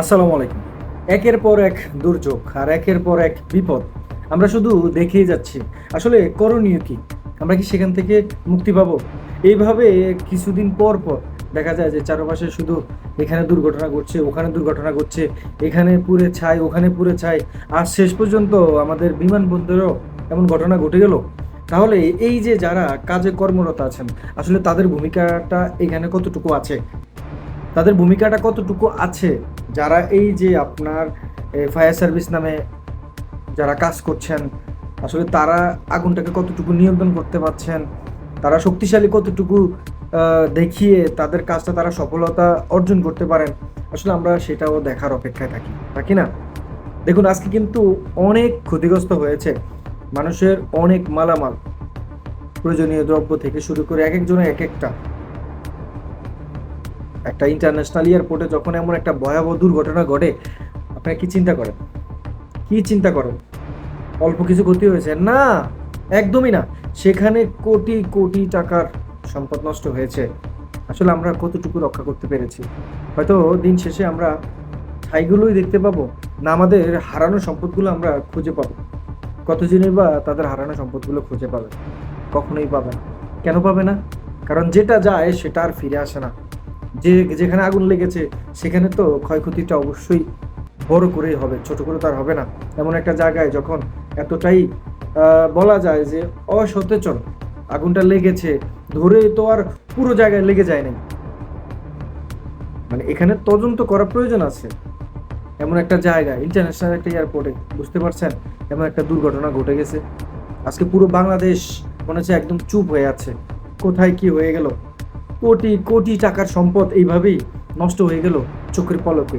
আসসালামু আলাইকুম। একের পর এক দুর্যোগ আর একের পর এক বিপদ। আমরা শুধু দেখেই যাচ্ছি। আসলে করণীয় কি? আমরা কি সেখান থেকে মুক্তি পাবো? এইভাবে কিছুদিন পর পর দেখা যায় যে চারপাশে শুধু এখানে দুর্ঘটনা ঘটছে, ওখানে দুর্ঘটনা ঘটছে, এখানে পুরে ছাই, ওখানে পুরে ছাই। আর শেষ পর্যন্ত আমাদের বিমানবন্দরেও এমন ঘটনা ঘটে গেল। তাহলে এই যে যারা কাজে কর্মরত আছেন, আসলে তাদের ভূমিকাটা এখানে কতটুকু আছে? তাদের ভূমিকাটা কতটুকু আছে? যারা এই যে আপনার ফায়ার সার্ভিস নামে যারা কাজ করছেন, আসলে তারা আগুনটাকে কতটুকু নিয়ন্ত্রণ করতে পারছেন, তারা শক্তিশালী কতটুকু দেখিয়ে তাদের কাজটা তারা সফলতা অর্জন করতে পারেন, আসলে আমরা সেটাও দেখার অপেক্ষায় থাকি থাকি না? দেখুন, আজকে কিন্তু অনেক ক্ষতিগ্রস্ত হয়েছে মানুষের অনেক মালামাল, প্রয়োজনীয় দ্রব্য থেকে শুরু করে এক একজনের এক একটা। একটা ইন্টারন্যাশনাল এয়ারপোর্টে যখন এমন একটা ভয়াবহ দুর্ঘটনা ঘটে, আপনারা কি চিন্তা করেন? কি চিন্তা করেন? অল্প কিছু ক্ষতি হয়েছে? না, একদমই না। সেখানে কোটি কোটি টাকার সম্পদ নষ্ট হয়েছে। আসলে আমরা কতটুকু রক্ষা করতে পেরেছি? হয়তো দিন শেষে আমরা ঠাইগুলোই দেখতে পাবো, না আমাদের হারানো সম্পদগুলো আমরা খুঁজে পাবো। কতজনই বা তাদের হারানো সম্পদগুলো খুঁজে পাবে? কখনোই পাবে কেন পাবে না? কারণ যেটা যায় সেটা আর ফিরে আসে না। যে যেখানে আগুন লেগেছে, সেখানে তো ক্ষয়ক্ষতিটা অবশ্যই বড় করেই হবে, ছোট করে তো আর হবে না। এমন একটা জায়গায় যখন এতটাই বলা যায় যে অসচেতন আগুনটা লেগেছে, ধরে তো আর পুরো জায়গায় লেগে যায় নাই মানে এখানে তদন্ত করা প্রয়োজন আছে। এমন একটা জায়গা ইন্টারন্যাশনাল একটা এয়ারপোর্টে বুঝতে পারছেন? এমন একটা দুর্ঘটনা ঘটে গেছে। আজকে পুরো বাংলাদেশ মনে হচ্ছে একদম চুপ হয়ে আছে। কোথায় কি হয়ে গেল? কোটি কোটি টাকার সম্পদ এইভাবেই নষ্ট হয়ে গেল চোখের পলকে।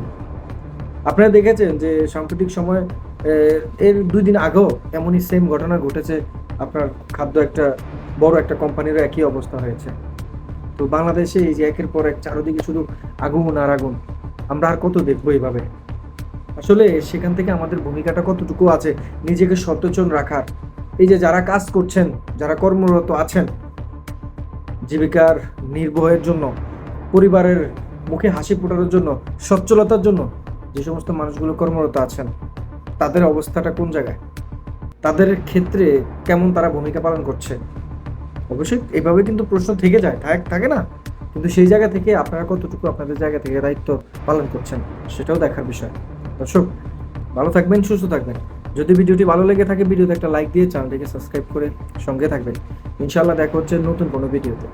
আপনারা দেখেছেন যে সাম্প্রতিক সময় এর দুই দিন আগেও এমনই সেম ঘটনা ঘটেছে, আপনার খাদ্য একটা বড় একটা কোম্পানিরও একই অবস্থা হয়েছে। তো বাংলাদেশে এই যে একের পর এক চারদিকে শুধু আগুন আর আগুন, আমরা আর কত দেখব এইভাবে? আসলে সেখান থেকে আমাদের ভূমিকাটা কতটুকু আছে, নিজেকে সচেতন রাখার। এই যে যারা কাজ করছেন, যারা কর্মরত আছেন জীবিকার নির্বাহের জন্য, পরিবারের মুখে হাসি ফোটানোর জন্য, সচ্ছলতার জন্য যে সমস্ত মানুষগুলো কর্মরত আছেন, তাদের অবস্থাটা কোন জায়গায়? তাদের ক্ষেত্রে কেমন তারা ভূমিকা পালন করছে? অবশ্যই এভাবে কিন্তু প্রশ্ন থেকে যায়, থাক- থাকে না? কিন্তু সেই জায়গা থেকে আপনারা কতটুকু আপনাদের জায়গা থেকে দায়িত্ব পালন করছেন, সেটাও দেখার বিষয়। দর্শক, ভালো থাকবেন, সুস্থ থাকবেন। যদি ভিডিওটি ভালো লেগে থাকে, ভিডিওতে একটা লাইক দিয়ে চ্যানেলটিকে সাবস্ক্রাইব করে সঙ্গে থাকবেন। ইনশাআল্লাহ দেখা হচ্ছে নতুন কোনো ভিডিওতে।